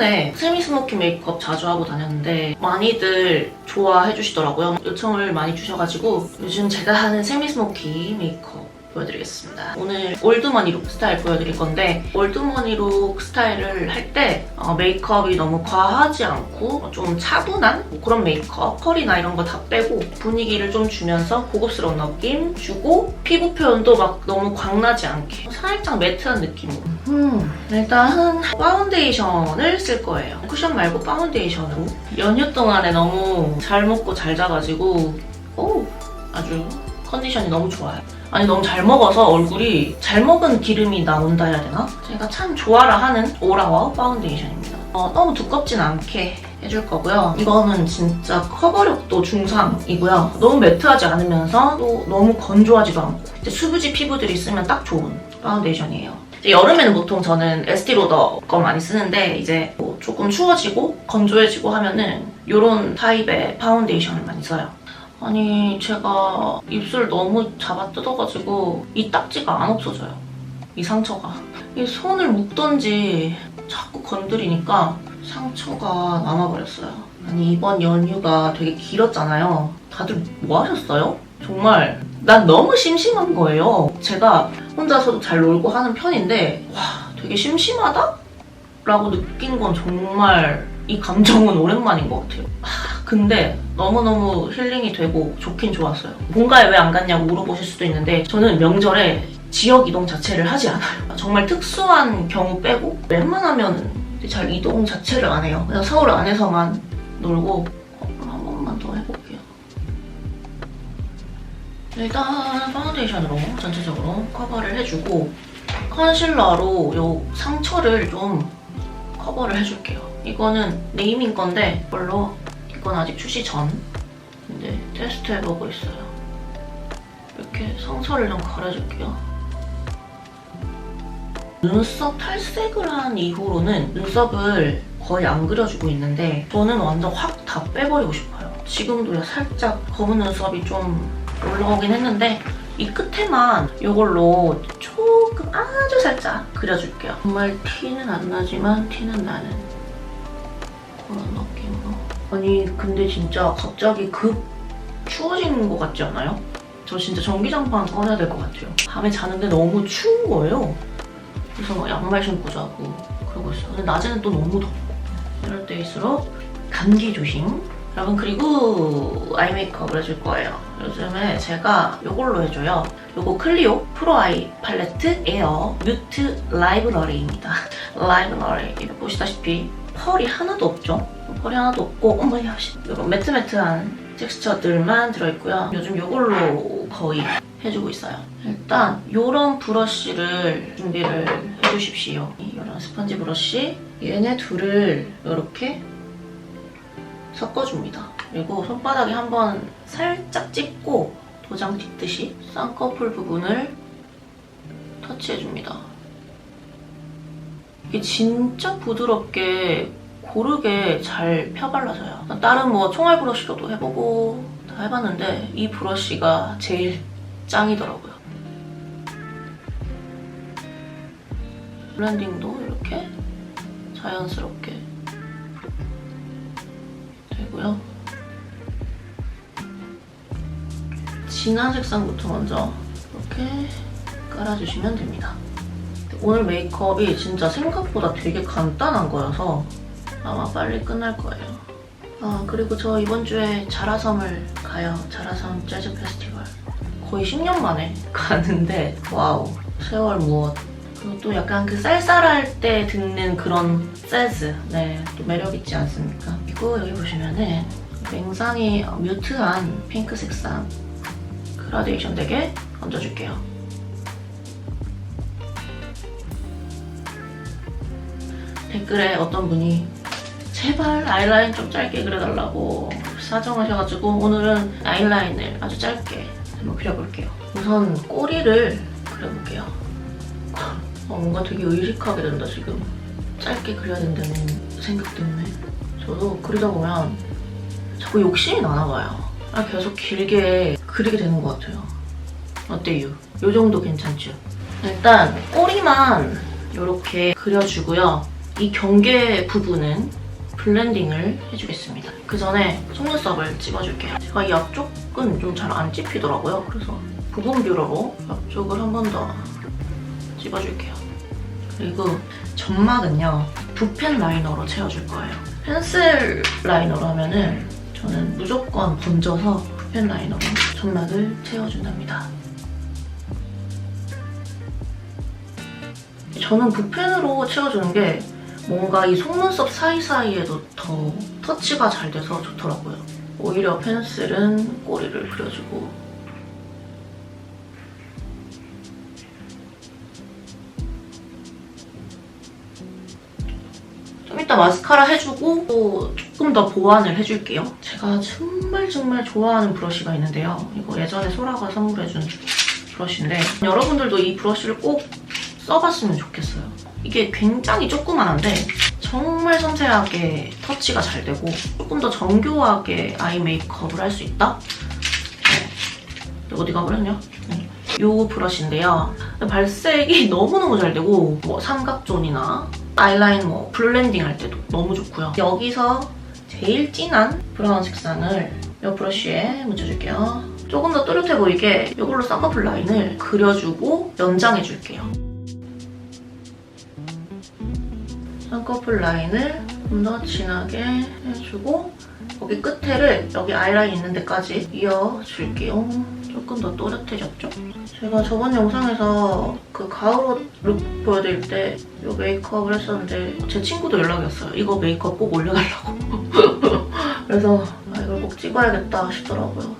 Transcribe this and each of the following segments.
예전에 세미 스모키 메이크업 자주 하고 다녔는데 많이들 좋아해 주시더라고요. 요청을 많이 주셔가지고 요즘 제가 하는 세미 스모키 메이크업 보여드리겠습니다. 오늘 올드머니룩 스타일 보여드릴 건데 올드머니룩 스타일을 할 때 메이크업이 너무 과하지 않고 좀 차분한 뭐 그런 메이크업 컬이나 이런 거 다 빼고 분위기를 좀 주면서 고급스러운 느낌 주고 피부 표현도 막 너무 광나지 않게 살짝 매트한 느낌으로 음, 일단은 파운데이션을 쓸 거예요. 쿠션 말고 파운데이션으로 연휴 동안에 너무 잘 먹고 잘 자가지고 오 아주 컨디션이 너무 좋아요. 아니 너무 잘 먹어서 얼굴이 잘 먹은 기름이 나온다 해야 되나? 제가 참 좋아라 하는 오라워 파운데이션입니다. 어, 너무 두껍진 않게 해줄 거고요. 이거는 진짜 커버력도 중상이고요. 너무 매트하지 않으면서 또 너무 건조하지도 않고 수부지 피부들이 쓰면 딱 좋은 파운데이션이에요. 여름에는 보통 저는 에스티로더 거 많이 쓰는데 이제 뭐 조금 추워지고 건조해지고 하면은 이런 타입의 파운데이션을 많이 써요. 아니 제가 입술 너무 잡아 뜯어가지고 이 딱지가 안 없어져요. 이 상처가. 이 손을 묶던지 자꾸 건드리니까 상처가 남아버렸어요. 아니 이번 연휴가 되게 길었잖아요. 다들 뭐 하셨어요? 정말 난 너무 심심한 거예요. 제가 혼자서도 잘 놀고 하는 편인데 와 되게 심심하다? 라고 느낀 건 정말 이 감정은 오랜만인 것 같아요. 하, 근데 너무너무 힐링이 되고 좋긴 좋았어요. 본가에 왜 안 갔냐고 물어보실 수도 있는데 저는 명절에 지역 이동 자체를 하지 않아요. 정말 특수한 경우 빼고 웬만하면 잘 이동 자체를 안 해요. 그냥 서울 안에서만 놀고 어, 한 번만 더 해볼게요. 일단 파운데이션으로 전체적으로 커버를 해주고 컨실러로 이 상처를 좀 커버를 해줄게요. 이거는 네이밍 건데 이걸로 이건 아직 출시 전 근데 테스트 해보고 있어요. 이렇게 상처를 좀 가려줄게요. 눈썹 탈색을 한 이후로는 눈썹을 거의 안 그려주고 있는데 저는 완전 확 다 빼버리고 싶어요. 지금도 살짝 검은 눈썹이 좀 올라오긴 했는데 이 끝에만 이걸로 조금 아주 살짝 그려줄게요. 정말 티는 안 나지만 티는 나는 그런 느낌으로. 아니 근데 진짜 갑자기 급 추워지는 것 같지 않아요? 저 진짜 전기장판 꺼내야 될 것 같아요. 밤에 자는데 너무 추운 거예요. 그래서 막 양말 신고 자고 그러고 있어요. 근데 낮에는 또 너무 덥고 이럴 때일수록 감기 조심. 여러분 그리고 아이 메이크업을 해줄 거예요. 요즘에 제가 이걸로 해줘요. 요거 클리오 프로 아이 팔레트 에어 뮤트 라이브러리입니다. 라이브러리 이거 보시다시피 펄이 하나도 없죠? 펄이 하나도 없고 어머야 이런 매트매트한 텍스처들만 들어있고요. 요즘 이걸로 거의 해주고 있어요. 일단 이런 브러쉬를 준비를 해주십시오. 이런 스펀지 브러쉬 얘네 둘을 이렇게 섞어줍니다. 그리고 손바닥에 한번 살짝 찍고 도장 찍듯이 쌍꺼풀 부분을 터치해줍니다. 이게 진짜 부드럽게 고르게 잘 펴발라져요. 다른 뭐 총알 브러쉬로도 해보고 다 해봤는데 이 브러쉬가 제일 짱이더라고요. 블렌딩도 이렇게 자연스럽게 되고요. 진한 색상부터 먼저 이렇게 깔아주시면 됩니다. 오늘 메이크업이 진짜 생각보다 되게 간단한 거여서 아마 빨리 끝날 거예요. 아 그리고 저 이번 주에 자라섬을 가요. 자라섬 재즈 페스티벌. 거의 10년 만에 가는데 와우 세월 무엇 그리고 또 약간 그 쌀쌀할 때 듣는 그런 재즈 네또 매력 있지 않습니까? 그리고 여기 보시면은 굉장히 뮤트한 핑크 색상 그라데이션 되게 얹어줄게요. 댓글에 어떤 분이 제발 아이라인 좀 짧게 그려달라고 사정하셔가지고 오늘은 아이라인을 아주 짧게 한번 그려볼게요. 우선 꼬리를 그려볼게요. 어, 뭔가 되게 의식하게 된다 지금. 짧게 그려야 된다는 생각 때문에. 저도 그리다 보면 자꾸 욕심이 나나 봐요. 아, 계속 길게 그리게 되는 것 같아요. 어때요? 요 정도 괜찮죠? 일단 꼬리만 이렇게 그려주고요. 이 경계 부분은 블렌딩을 해주겠습니다. 그 전에 속눈썹을 찝어줄게요. 제가 이 앞쪽은 좀 잘 안 찝히더라고요. 그래서 부분 뷰러로 앞쪽을 한 번 더 찝어줄게요. 그리고 점막은요, 붓펜 라이너로 채워줄 거예요. 펜슬 라이너로 하면은 저는 무조건 번져서 붓펜 라이너로 점막을 채워준답니다. 저는 붓펜으로 채워주는 게 뭔가 이 속눈썹 사이사이에도 더 터치가 잘 돼서 좋더라고요. 오히려 펜슬은 꼬리를 그려주고 좀 이따 마스카라 해주고 또 조금 더 보완을 해줄게요. 제가 정말 정말 좋아하는 브러쉬가 있는데요. 이거 예전에 소라가 선물해준 브러쉬인데 여러분들도 이 브러쉬를 꼭 써봤으면 좋겠어요. 이게 굉장히 조그만한데 정말 섬세하게 터치가 잘 되고 조금 더 정교하게 아이 메이크업을 할 수 있다? 네. 어디 가버렸냐? 네. 요 브러쉬인데요. 발색이 너무너무 잘 되고 뭐 삼각존이나 아이라인 뭐 블렌딩 할 때도 너무 좋고요. 여기서 제일 진한 브라운 색상을 이 브러쉬에 묻혀줄게요. 조금 더 또렷해 보이게 이걸로 쌍꺼풀 라인을 그려주고 연장해줄게요. 쌍꺼풀 라인을 좀 더 진하게 해주고 거기 끝에를 여기 아이라인 있는 데까지 이어줄게요. 조금 더 또렷해졌죠? 제가 저번 영상에서 그 가을옷 룩 보여드릴 때 이 메이크업을 했었는데 제 친구도 연락이 왔어요. 이거 메이크업 꼭 올려달라고. 그래서 아, 이걸 꼭 찍어야겠다 싶더라고요.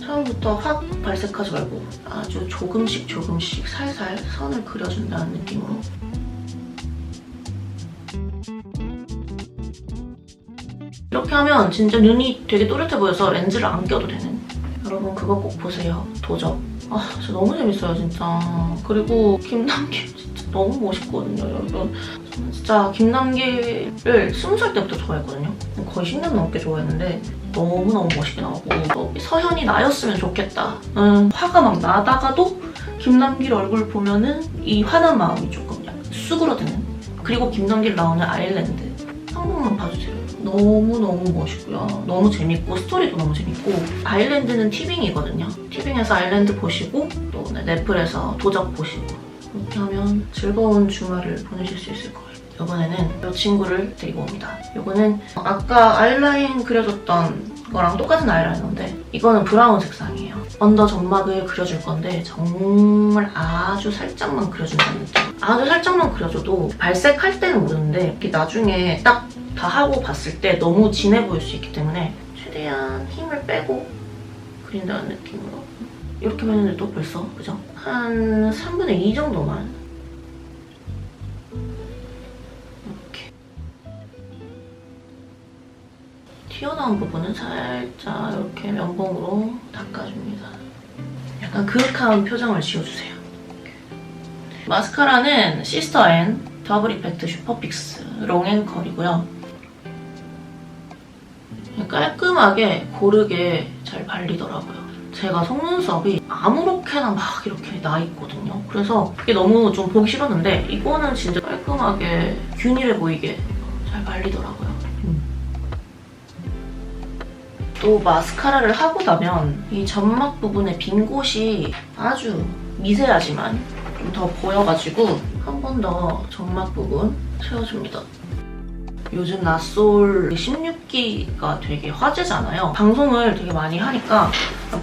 처음부터 확 발색하지 말고 아주 조금씩 조금씩 살살 선을 그려준다는 느낌으로 이렇게 하면 진짜 눈이 되게 또렷해 보여서 렌즈를 안 껴도 되는. 여러분 그거 꼭 보세요. 도적. 아 진짜 너무 재밌어요 진짜. 그리고 김남길 진짜 너무 멋있거든요 여러분. 저는 진짜 김남길을 스무 살 때부터 좋아했거든요. 거의 10년 넘게 좋아했는데 너무너무 멋있게 나오고 또 서현이 나였으면 좋겠다. 음, 화가 막 나다가도 김남길 얼굴 보면은 이 화난 마음이 조금 약간 수그러드는? 그리고 김남길 나오는 아일랜드 한 번만 봐주세요 너무너무 멋있고요. 너무 재밌고 스토리도 너무 재밌고 아일랜드는 티빙이거든요. 티빙에서 아일랜드 보시고 또 네, 넷플에서 도적 보시고 이렇게 하면 즐거운 주말을 보내실 수 있을 거예요. 이번에는 이 친구를 데리고 옵니다. 이거는 아까 아이라인 그려줬던 거랑 똑같은 아이라이너인데 이거는 브라운 색상이에요. 언더 점막을 그려줄 건데 정말 아주 살짝만 그려준다는 느낌. 아주 살짝만 그려줘도 발색할 때는 모르는데 이렇게 나중에 딱 다 하고 봤을 때 너무 진해 보일 수 있기 때문에 최대한 힘을 빼고 그린다는 느낌으로 이렇게 했는데 또 벌써 그죠? 한 3분의 2 정도만 튀어나온 부분은 살짝 이렇게 면봉으로 닦아줍니다. 약간 그윽한 표정을 지어주세요. 마스카라는 시스터 앤 더블 이펙트 슈퍼픽스 롱앤컬이고요. 깔끔하게 고르게 잘 발리더라고요. 제가 속눈썹이 아무렇게나 막 이렇게 나 있거든요. 그래서 그게 너무 좀 보기 싫었는데 이거는 진짜 깔끔하게 균일해 보이게 잘 발리더라고요. 또 마스카라를 하고 나면 이 점막 부분에 빈 곳이 아주 미세하지만 좀 더 보여가지고 한 번 더 점막 부분 채워줍니다. 요즘 나솔 16기가 되게 화제잖아요. 방송을 되게 많이 하니까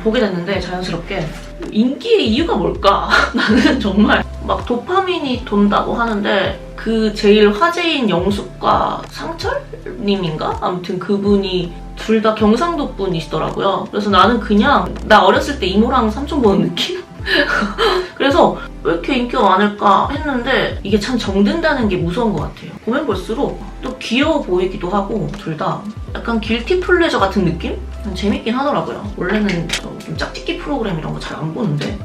보게 됐는데 자연스럽게 인기의 이유가 뭘까? 나는 정말 막 도파민이 돈다고 하는데 그 제일 화제인 영숙과 상철님인가? 아무튼 그분이 둘 다 경상도 분이시더라고요. 그래서 나는 그냥 나 어렸을 때 이모랑 삼촌 보는 느낌? 그래서 왜 이렇게 인기가 많을까 했는데 이게 참 정든다는 게 무서운 것 같아요. 보면 볼수록 또 귀여워 보이기도 하고 둘 다 약간 길티 플레저 같은 느낌? 재밌긴 하더라고요. 원래는 좀 짝짓기 프로그램 이런 거 잘 안 보는데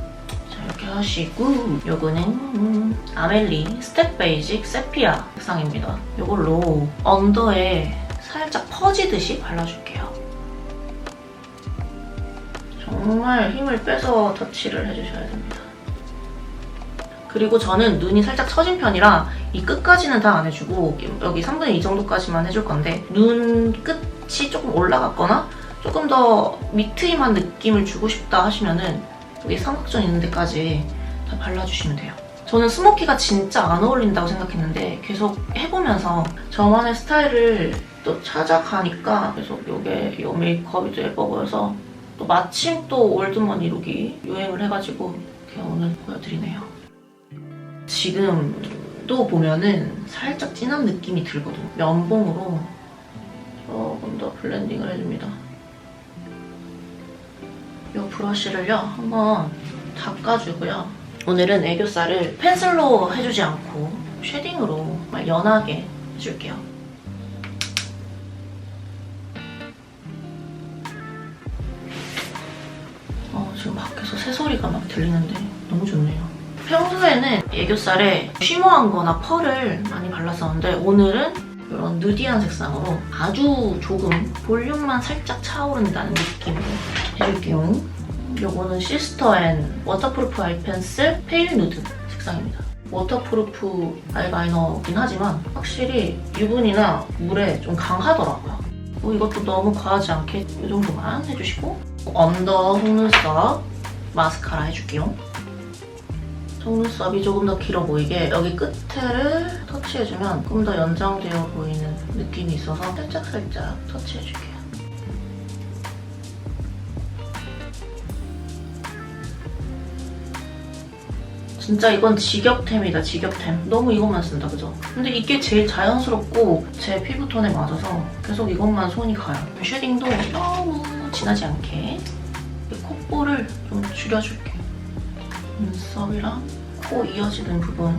자 이렇게 하시고 요거는 음, 아멜리 스텝 베이직 세피아 색상입니다. 이걸로 언더에 살짝 퍼지듯이 발라줄게요. 정말 힘을 빼서 터치를 해주셔야 됩니다. 그리고 저는 눈이 살짝 처진 편이라 이 끝까지는 다 안 해주고 여기 3분의 2 정도까지만 해줄 건데 눈 끝이 조금 올라갔거나 조금 더 미트임한 느낌을 주고 싶다 하시면은 여기 삼각존 있는 데까지 다 발라주시면 돼요. 저는 스모키가 진짜 안 어울린다고 생각했는데 계속 해보면서 저만의 스타일을 또 찾아가니까 계속 이게 이 메이크업이 또 예뻐 보여서 또 마침 또 올드머니 룩이 유행을 해가지고 그냥 오늘 보여드리네요. 지금도 보면은 살짝 진한 느낌이 들거든요. 면봉으로 조금 더 블렌딩을 해줍니다. 이 브러쉬를요 한번 닦아주고요. 오늘은 애교살을 펜슬로 해주지 않고 쉐딩으로 연하게 해줄게요. 어, 지금 밖에서 새소리가 막 들리는데 너무 좋네요. 평소에는 애교살에 쉬머한 거나 펄을 많이 발랐었는데 오늘은 이런 누디한 색상으로 아주 조금 볼륨만 살짝 차오른다는 느낌으로 해줄게요. 요거는 시스터 앤 워터프루프 아이 펜슬 페일 누드 색상입니다. 워터프루프 아이라이너긴 하지만 확실히 유분이나 물에 좀 강하더라고요. 뭐 이것도 너무 과하지 않게 이 정도만 해주시고 언더 속눈썹 마스카라 해줄게요. 속눈썹이 조금 더 길어 보이게 여기 끝에를 터치해주면 조금 더 연장되어 보이는 느낌이 있어서 살짝살짝 터치해줄게요. 진짜 이건 직역템이다, 직역템. 너무 이것만 쓴다, 그죠? 근데 이게 제일 자연스럽고 제 피부톤에 맞아서 계속 이것만 손이 가요. 쉐딩도 너무 진하지 않게 이 콧볼을 좀 줄여줄게. 눈썹이랑 코 이어지는 부분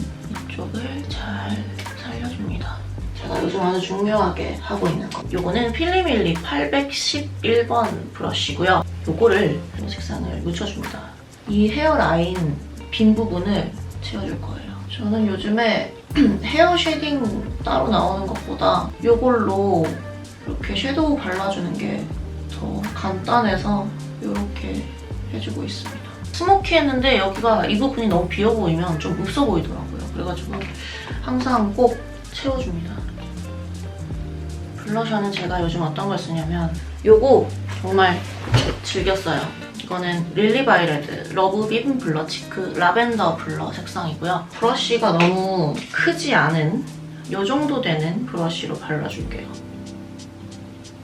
이쪽을 잘 살려줍니다. 제가 요즘 아주 중요하게 하고 있는 거. 요거는 필리밀리 811번 브러쉬고요. 요거를 이 색상을 묻혀줍니다. 이 헤어라인 빈 부분을 채워줄 거예요. 저는 요즘에 헤어 쉐딩 따로 나오는 것보다 요걸로 이렇게 섀도우 발라주는 게 더 간단해서 이렇게 해주고 있습니다. 스모키 했는데 여기가 이 부분이 너무 비어 보이면 좀 없어 보이더라고요. 그래가지고 항상 꼭 채워줍니다. 블러셔는 제가 요즘 어떤 걸 쓰냐면 요거 정말 즐겨 써요. 이거는 릴리바이레드 러브 비븐 블러 치크 라벤더 블러 색상이고요. 브러쉬가 너무 크지 않은 요 정도 되는 브러쉬로 발라줄게요.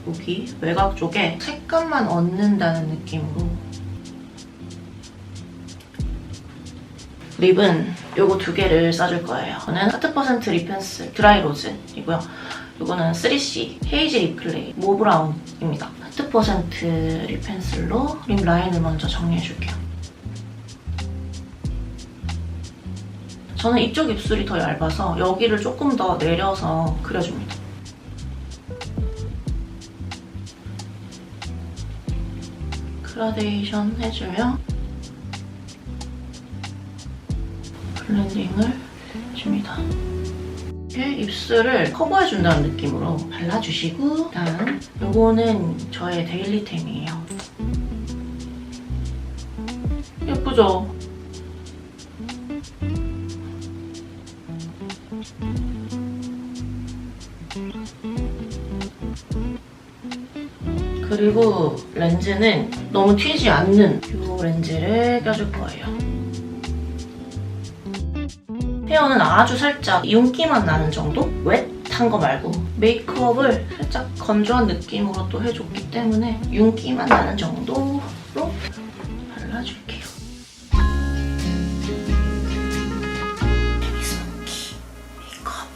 여기 외곽 쪽에 색감만 얻는다는 느낌으로 립은 요거 두 개를 써줄 거예요. 이거는 하트% 립 펜슬 드라이 로즈이고요. 이거는 3C 헤이즈 립 클레이 모브라운입니다. 하트% 립 펜슬로 립 라인을 먼저 정리해줄게요. 저는 이쪽 입술이 더 얇아서 여기를 조금 더 내려서 그려줍니다. 그라데이션 해주며 블렌딩을 해줍니다. 이렇게 입술을 커버해준다는 느낌으로 발라주시고 다음 요거는 저의 데일리템이에요. 예쁘죠? 그리고 렌즈는 너무 튀지 않는 이 렌즈를 껴줄 거예요. 헤어는 아주 살짝 윤기만 나는 정도? 웻한 거 말고 메이크업을 살짝 건조한 느낌으로 또 해줬기 때문에 윤기만 나는 정도로 발라줄게요. 스모키 메이크업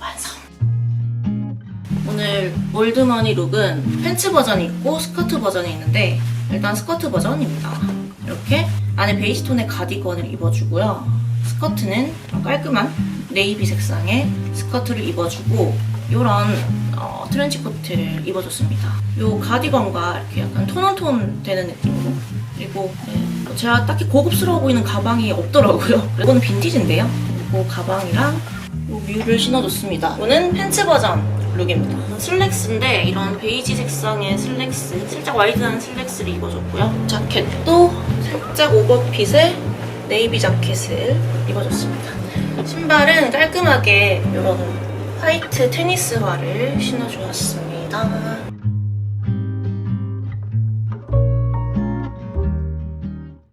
완성! 오늘 올드머니 룩은 팬츠 버전이 있고 스커트 버전이 있는데 일단 스커트 버전입니다. 이렇게 안에 베이지 톤의 가디건을 입어주고요. 스커트는 좀 깔끔한 네이비 색상의 스커트를 입어주고 이런 어, 트렌치 코트를 입어줬습니다. 이 가디건과 이렇게 약간 톤온톤 되는 느낌으로 그리고 네, 제가 딱히 고급스러워 보이는 가방이 없더라고요. 이거는 빈티지인데요. 그리고 가방이랑 이 뮤를 신어줬습니다. 이거는 팬츠 버전 룩입니다. 슬랙스인데 이런 베이지 색상의 슬랙스, 살짝 와이드한 슬랙스를 입어줬고요. 자켓도 살짝 오버핏에 네이비 자켓을 입어줬습니다. 신발은 깔끔하게 이런 화이트 테니스화를 신어주었습니다.